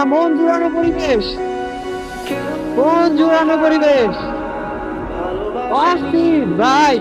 না, মন জুড়ানো পরিবেশ। মন জুড়ানো পরিবেশ। ভাই।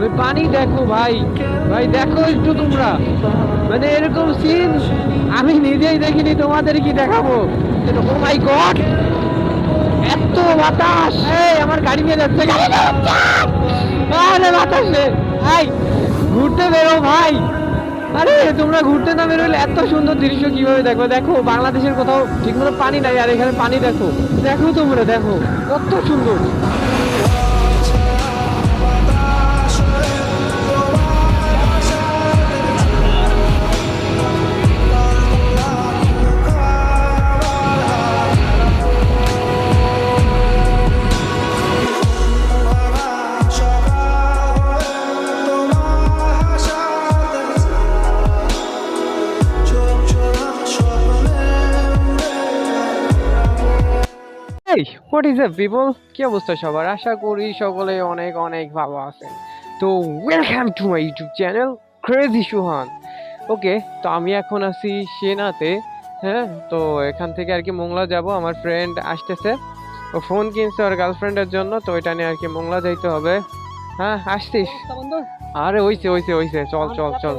ওই পানি দেখো, ভাই। ভাই, দেখো একটু তোমরা। মানে এরকম সিন আমি নিজেই দেখিনি, তোমাদের কি দেখাবো? ও মাই গড এত বাতাস! এই, আমার গাড়ি নিয়ে যাচ্ছে। গাড়ি বাতাসে ভাই, ঘুরতে বেরো, ভাই। আরে, তোমরা ঘুরতে না বেরোলে এত সুন্দর দৃশ্য কীভাবে দেখো দেখো, বাংলাদেশের কোথাও ঠিকমতো পানি নাই, আর এখানে পানি দেখো। দেখো তোমরা, দেখো, কত সুন্দর। হোয়াট ইজ আপ পিপল কি অবস্থা সবার? আশা করি সকলে অনেক অনেক ভালো আছেন। তো welcome to my YouTube channel crazy Suhan okay তো আমি এখন আছি সেনাতে হ্যাঁ? তো এখান থেকে আর কি মোংলা যাব আমার ফ্রেন্ড আসতেছে। ও ফোন কিনছে ওর গার্লফ্রেন্ডের জন্য তো এটা নিয়ে আর কি মোংলা যাইতে হবে। হ্যাঁ আসছিস আরে ওইছে ওইছে ওইছে চল চল চল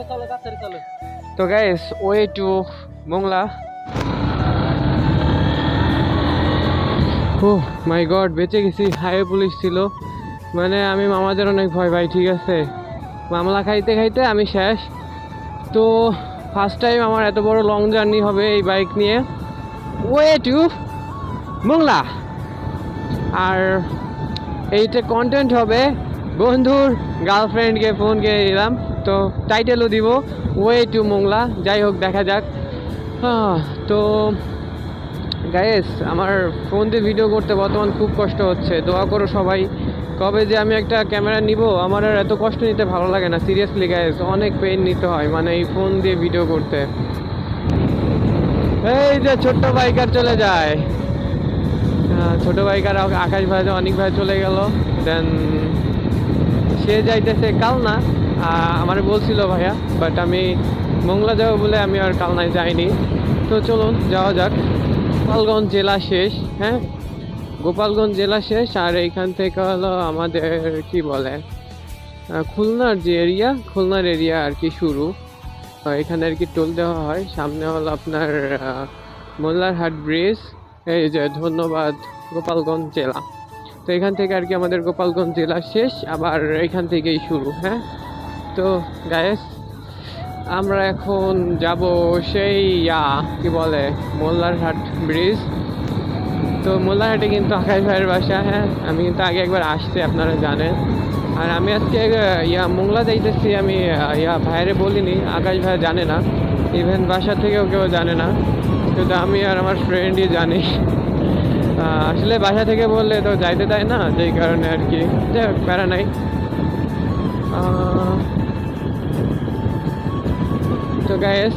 তো guys way to Mongla oh my god বেঁচে গেছি হাইওয়ে পুলিশ ছিল। মানে আমি মামাদের অনেক ভয় ভাই ঠিক আছে? মামলা খাইতে খাইতে আমি শেষ। তো ফার্স্ট টাইম আমার এত বড় লং জার্নি হবে এই বাইক নিয়ে। Way to Mongla. আর এইটা কন্টেন্ট হবে বন্ধুর গার্লফ্রেন্ডকে ফোন কিনে দিলাম। তো টাইটেলও দিব ওয়ে টু মোংলা। যাই হোক দেখা যাক। আহ, তো গাইস আমার ফোন দিয়ে ভিডিও করতে বর্তমান খুব কষ্ট হচ্ছে। দোয়া করো সবাই। কবে যে আমি একটা ক্যামেরা নিব আমার আর এত কষ্ট নিতে ভালো লাগে না। সিরিয়াসলি গাইস অনেক পেইন নিতে হয় মানে এই ফোন দিয়ে ভিডিও করতে। এই যে ছোট্ট বাইকার চলে যায়। ছোট বাইকার আকাশ ভাই অনেক ভাই চলে গেল। দেন সে যাইতেছে কালনা। আহ, আমার বলছিল ভাইয়া বাট আমি মংলা যাব বলে আমি আর কালনায় যাইনি। তো চলুন যাওয়া যাক। গোপালগঞ্জ জেলা শেষ হ্যাঁ? গোপালগঞ্জ জেলা শেষ, আর এইখান থেকে হলো আমাদের কি বলে খুলনার যে এরিয়া, খুলনার এরিয়া আর কি শুরু। এখানে আর কি টোল দেওয়া হয়। সামনে হলো আপনার মোল্লারহাট ব্রিজ, এই যে ধন্যবাদ গোপালগঞ্জ জেলা। তো এখান থেকে আর কি আমাদের গোপালগঞ্জ জেলা শেষ, আবার এখান থেকেই শুরু হ্যাঁ? তো গায়েস আমরা এখন যাব সেই ইয়া কি বলে, মোল্লারহাট ব্রিজ। তো মোল্লারহাটে কিন্তু আকাশ ভাইয়ের বাসা হ্যাঁ আমি কিন্তু আগে একবার আসছি, আপনারা জানেন। আর আমি আজকে ইয়া মোংলা যাইতেছি, আমি ইয়া ভাইরে বলিনি, আকাশ ভাই জানে না। ইভেন বাসা থেকেও কেউ জানে না। কিন্তু আমি আর আমার ফ্রেন্ডই জানি। আসলে বাসা থেকে বললে তো যাইতে দেয় না, যেই কারণে আর কি। যাই হোক, প্যারা নাই। তো গ্যাস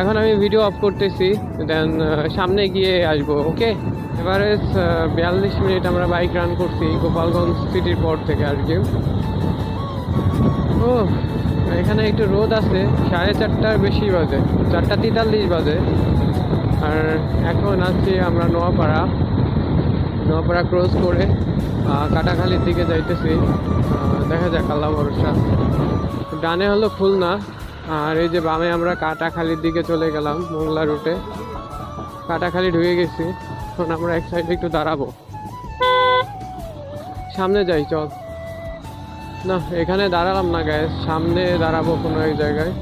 এখন আমি ভিডিও অফ করতেছি দেন সামনে গিয়ে আসব ওকে এবারে বিয়াল্লিশ মিনিট আমরা বাইক রান করছি গোপালগঞ্জ সিটির পর থেকে আর কি। ও এখানে একটু রোদ আছে, সাড়ে চারটার বেশি বাজে, চারটা তেতাল্লিশ বাজে। আর এখন আছি আমরা নোয়াপাড়া নোয়াপাড়া ক্রস করে কাটাখালির দিকে যাইতেছি। দেখা যাক, আল্লাহ ভরসা। ডানে হলো খুলনা আর এই যে বামে আমরা কাটাখালির দিকে চলে গেলাম, মোংলা রুটে। কাটাখালি ঢুকে গেছি। এখন আমরা এক সাইডে একটু দাঁড়াবো। সামনে যাই, চল। না, এখানে দাঁড়ালাম না গ্যাস সামনে দাঁড়াবো কোনো এক জায়গায়।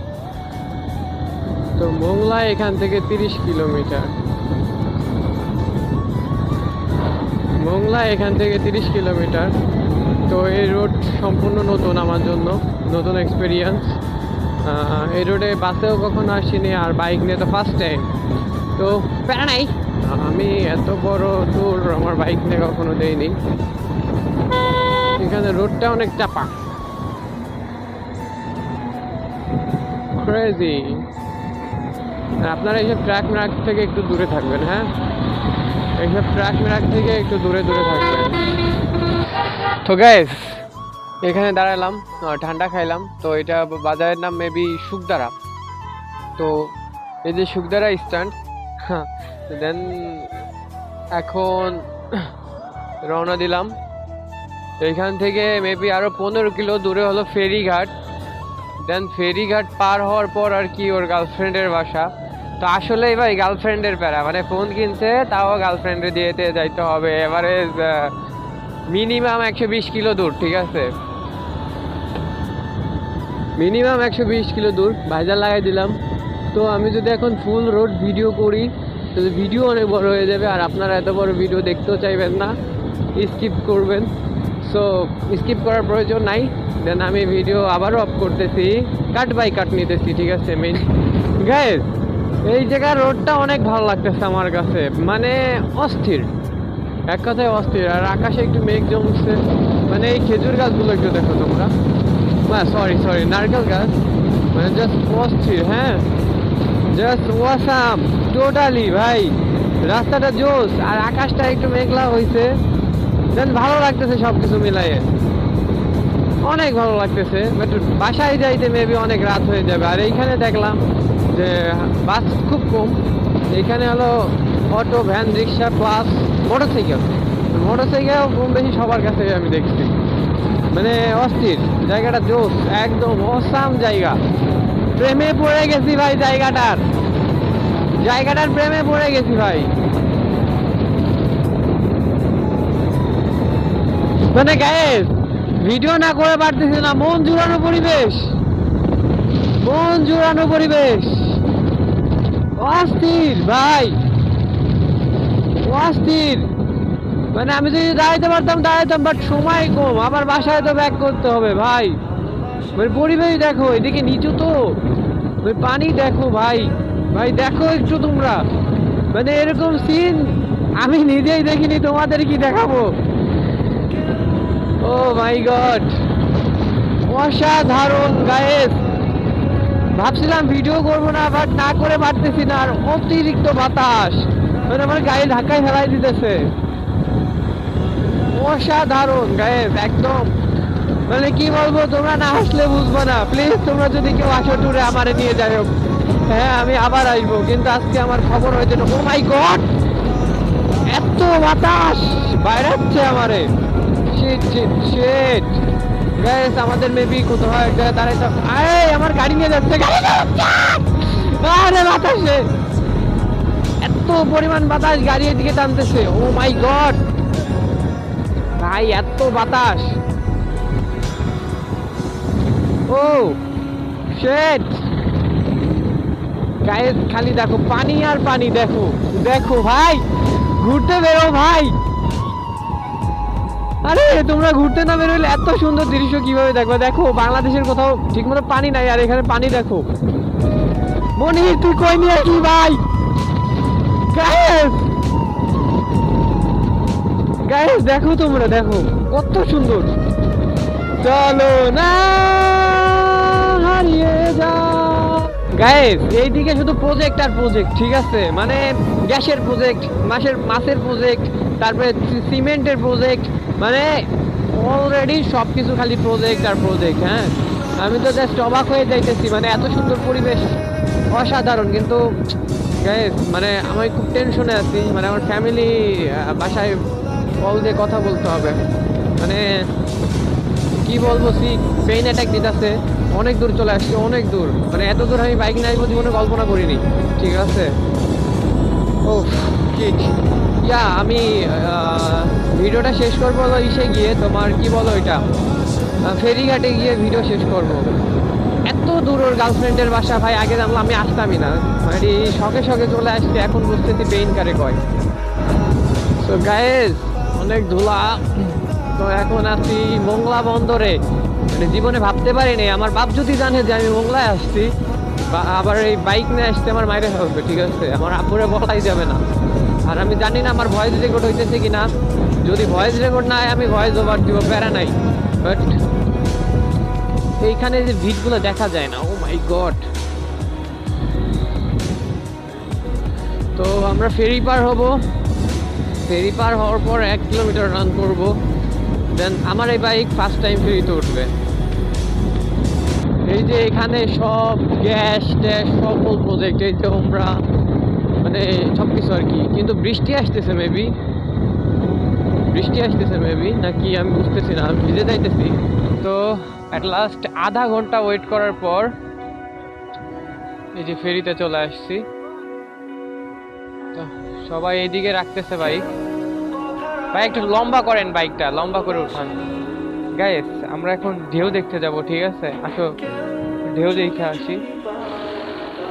তো মোংলা এখান থেকে তিরিশ কিলোমিটার। মোংলা এখান থেকে তিরিশ কিলোমিটার। তো এই রোড সম্পূর্ণ নতুন আমার জন্য, নতুন এক্সপিরিয়েন্স এই রোডে বাসেও কখনো আসিনি আর বাইক নিয়ে তো ফার্স্ট টাইম তো প্যারা নাই। আমি এত বড় ট্যুর আমার বাইক নিয়ে কখনো দেইনি। এখানে রোডটা অনেক চাপা। ক্রেজি আপনারা এইসব ট্র্যাক ম্রাক থেকে একটু দূরে থাকবেন হ্যাঁ? এইসব ট্র্যাক ম্রাক থেকে একটু দূরে দূরে থাকবেন। তো গ্যাস এখানে দাঁড়ালাম ঠান্ডা খাইলাম। তো এটা বাজারের নাম মেবি সুখদারা। তো এই যে সুখদারা স্ট্যান্ড দেন এখন রওনা দিলাম। এখান থেকে মেবি আরও পনেরো কিলো দূরে হলো ফেরিঘাট। দেন ফেরিঘাট পার হওয়ার পর আর কি ওর গার্লফ্রেন্ডের বাসা। তো আসলেই ভাই গার্লফ্রেন্ডের প্যারা মানে ফোন কিনছে, তাও গার্লফ্রেন্ডে দিয়েতে যাইতে হবে। এবারে মিনিমাম একশো বিশ কিলো দূর, ঠিক আছে? মিনিমাম একশো বিশ কিলো দূর ভাইজার লাগাই দিলাম। তো আমি যদি এখন ফুল রোড ভিডিও করি, তাহলে ভিডিও অনেক বড় হয়ে যাবে, আর আপনারা এত বড় ভিডিও দেখতেও চাইবেন না। স্কিপ করবেন। সো স্কিপ করার প্রয়োজন নাই। দেন আমি ভিডিও আবারও অফ করতেছি। কাট বাই কাট নিতেছি, ঠিক আছে মেন গাইজ এই জায়গার রোডটা অনেক ভালো লাগতেছে আমার কাছে। মানে অস্থির। এক কথায় অস্থির। আর আকাশে একটু মেঘ জমছে। মানে এই খেজুর গাছগুলো একটু দেখো তোমরা। হ্যাঁ সরি সরি নারকেল গাছ। মানে জাস্ট অস্থির হ্যাঁ? জাস্ট ওয়াসাম টোটালি ভাই। রাস্তাটা জোস আর আকাশটা একটু মেঘলা হয়েছে দেন ভালো লাগতেছে সব কিছু মিলাইয়ে অনেক ভালো লাগতেছে বাট বাসায় যাইতে মেবি অনেক রাত হয়ে যাবে। আর এইখানে দেখলাম যে বাস খুব কম। এখানে হলো auto, van, rickshaw plus motorcycle motorcycle কম বেশি সবার কাছে আমি দেখছি। মানে অস্থির, জায়গাটা জোস একদম অসাম জায়গা। প্রেমে পড়ে গেছি ভাই জায়গাটার। জায়গাটার প্রেমে পড়ে গেছি ভাই। মানে গায়েস ভিডিও না করে পারতেছি না, মন জুড়ানো পরিবেশ। মন জুড়ানো পরিবেশ। অস্থির ভাই। অস্থির। মানে আমি যদি দাঁড়াইতে পারতাম, দাঁড়াইতাম বাট সময় কম। আবার বাসায় তো ব্যাক করতে হবে, ভাই। মানে পরিবেশ দেখো, এদিকে নিচু তো। ওই পানি দেখো, ভাই। ভাই, দেখো একটু তোমরা। মানে এরকম সিন আমি নিজেই দেখিনি, তোমাদের কি দেখাবো? ও মাই গড অসাধারণ গায়েস ভাবছিলাম ভিডিও করব না বাট না করে পারতেছি না, আর অতিরিক্ত বাতাস। মানে আমার গায়ে ধাক্কায় ফেলাই দিতেছে। অসাধারণ গায়েস একদম। মানে কি বলব, তোমরা না আসলে বুঝব না। প্লিজ তোমরা যদি কেউ আসো ট্যুরে আমারে নিয়ে যাই হোক। হ্যাঁ আমি আবার আসব, কিন্তু আজকে আমার খবর হয়েছে ও মাই গড এত বাতাস বাইরাচ্ছে আমারে। শিট শিট শিট আমাদের মেবি কোথাও এক জায়গায় দাঁড়াইতে আরে আমার গাড়ি নিয়ে যাচ্ছে আরে বাতাসে! এত পরিমাণ বাতাস গাড়ি এদিকে টানতেছে ও মাই গড ভাই, এত বাতাস। ও শেট গায়ে খালি দেখো, পানি আর পানি, দেখো দেখো ভাই, ঘুরতে বেরো ভাই। আরে, তোমরা ঘুরতে না বেরোলে এত সুন্দর দৃশ্য কীভাবে দেখবে? দেখো, বাংলাদেশের কোথাও ঠিকমতো পানি নাই, আর এখানে পানি দেখো। মনি তুই কই নিয়ে কি ভাই? গায়েস গায়েস দেখো তোমরা, দেখো। কত সুন্দর। চলো না, হারিয়ে যা। গায়েস এইদিকে শুধু প্রজেক্ট আর প্রজেক্ট ঠিক আছে? মানে গ্যাসের প্রজেক্ট মাসের মাছের প্রজেক্ট তারপরে সিমেন্টের প্রজেক্ট মানে অলরেডি সব কিছু খালি প্রজেক্ট আর প্রজেক্ট হ্যাঁ? আমি তো জাস্ট অবাক হয়ে যাইতেছি মানে এত সুন্দর পরিবেশ, অসাধারণ, কিন্তু গায়েস মানে আমি খুব টেনশনে আছি মানে আমার ফ্যামিলি বাসায় কল দিয়ে কথা বলতে হবে। মানে কি বলব, সি পেইন অ্যাটাক দিতেছে। অনেক দূর চলে আসছে, অনেক দূর। মানে এত দূর আমি বাইক নাই জীবনে কল্পনা করিনি। ঠিক আছে? ও ঠিক ইয়া, আমি ভিডিওটা শেষ করব ইসে গিয়ে। তোমার কি বলো এটা ফেরিঘাটে গিয়ে ভিডিও শেষ করব। এত দূর ওর গার্লফ্রেন্ডের বাসা, ভাই, আগে জানলাম আমি আসতামই না। মানে শখে শখে চলে আসছে, এখন বুঝতেছি পেইন কারে কয়। তো গায়েস অনেক ধুলা। তো এখন আছি মোংলা বন্দরে। মানে জীবনে ভাবতে পারিনি, আমার বাপ যদি জানে যে আমি মোংলায় আসছি, বা আবার এই বাইক নিয়ে আসতে আমার মাইরে ফেলবে ঠিক আছে? আমার আব্বুরে বলাই যাবে না। আর আমি জানি না আমার ভয়েস রেকর্ড হইতেছে কি না যদি ভয়েস রেকর্ড না হয়, আমি ভয়েস ওভার দিব, প্যারা নাই। বাট এইখানে যে ভিডগুলো দেখা যায় না ও মাই গড তো আমরা ফেরি পার হব। ফেরি পার হওয়ার পর এক কিলোমিটার রান করব। দেন আমার এই বাইক ফার্স্ট টাইম ফেরিতে উঠবে। এই যে এখানে সব গ্যাস ট্যাস সকল প্রজেক্ট এই যে আমরা মানে সব কিছু আর কি। কিন্তু বৃষ্টি আসতেছে মেবি বৃষ্টি আসতেছে মেবি নাকি আমি বুঝতেছি না, আমি ভিজে যাইতেছি। তো অ্যাট লাস্ট আধা ঘণ্টা ওয়েট করার পর এই যে ফেরিতে চলে আসছি। তো সবাই এইদিকে রাখতেছে বাইক ভাই, একটু লম্বা করেন বাইকটা, লম্বা করে উঠান। গাইস আমরা এখন ঢেউ দেখতে যাব, ঠিক আছে? আসো, ঢেউ দেখে আসি।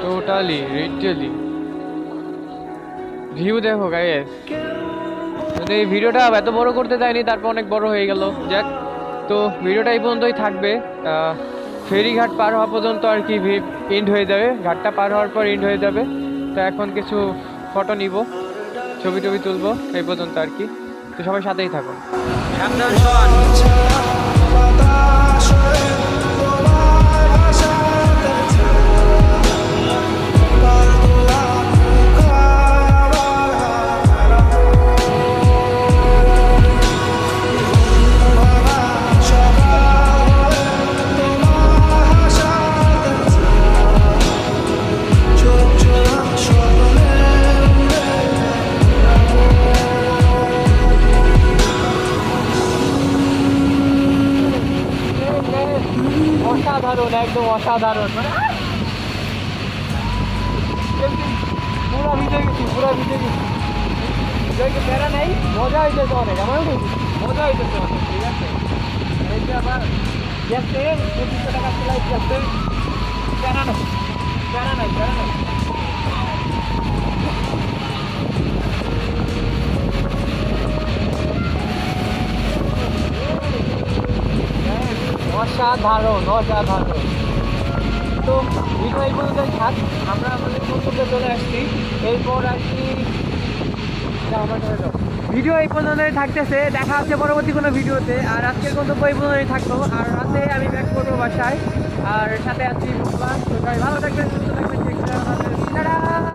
টোটালি রিটেলি ভিউ দেখো গাইস তো এই ভিডিওটা এত বড় করতে চাইনি তারপর অনেক বড় হয়ে গেল। যাক, তো ভিডিওটা এই পর্যন্তই থাকবে। ফেরিঘাট পার হওয়া পর্যন্ত আর কি এন্ড হয়ে যাবে। ঘাটটা পার হওয়ার পর এন্ড হয়ে যাবে। তো এখন কিছু ফটো নিব, ছবি টবি তুলবো, এই পর্যন্ত আর কি। সবাই সাথেই থাকুন। অসাধারণ। মানে পুরা ভিজে গেছি, পুরা ভিজে গেছি। জয়কে প্যারা নেই, মজা হইতেছে অনেক, আমার মজা হইতেছে অনেক, ঠিক আছে? এই যে আবার গ্যাসে পঁচিশশো টাকা সেলাই গ্যাসে প্যারা নাই প্যারা নাই প্যারা নাই। অসাধারণ অসাধারণ। তো ভিডিও পর্যন্ত থাক, আমরা আমাদের গন্তব্যে চলে আসছি। এরপর কি ভিডিও এই পর্যন্তই থাকতেছে, দেখা হচ্ছে পরবর্তী কোনো ভিডিওতে। আর আজকের গন্তব্য বই পর্যন্তই থাকতো আর রাতে আমি ব্যাক করব বাসায়। আর সাথে আছি সবাই ভালো থাকবেন, সুস্থ থাকবেন।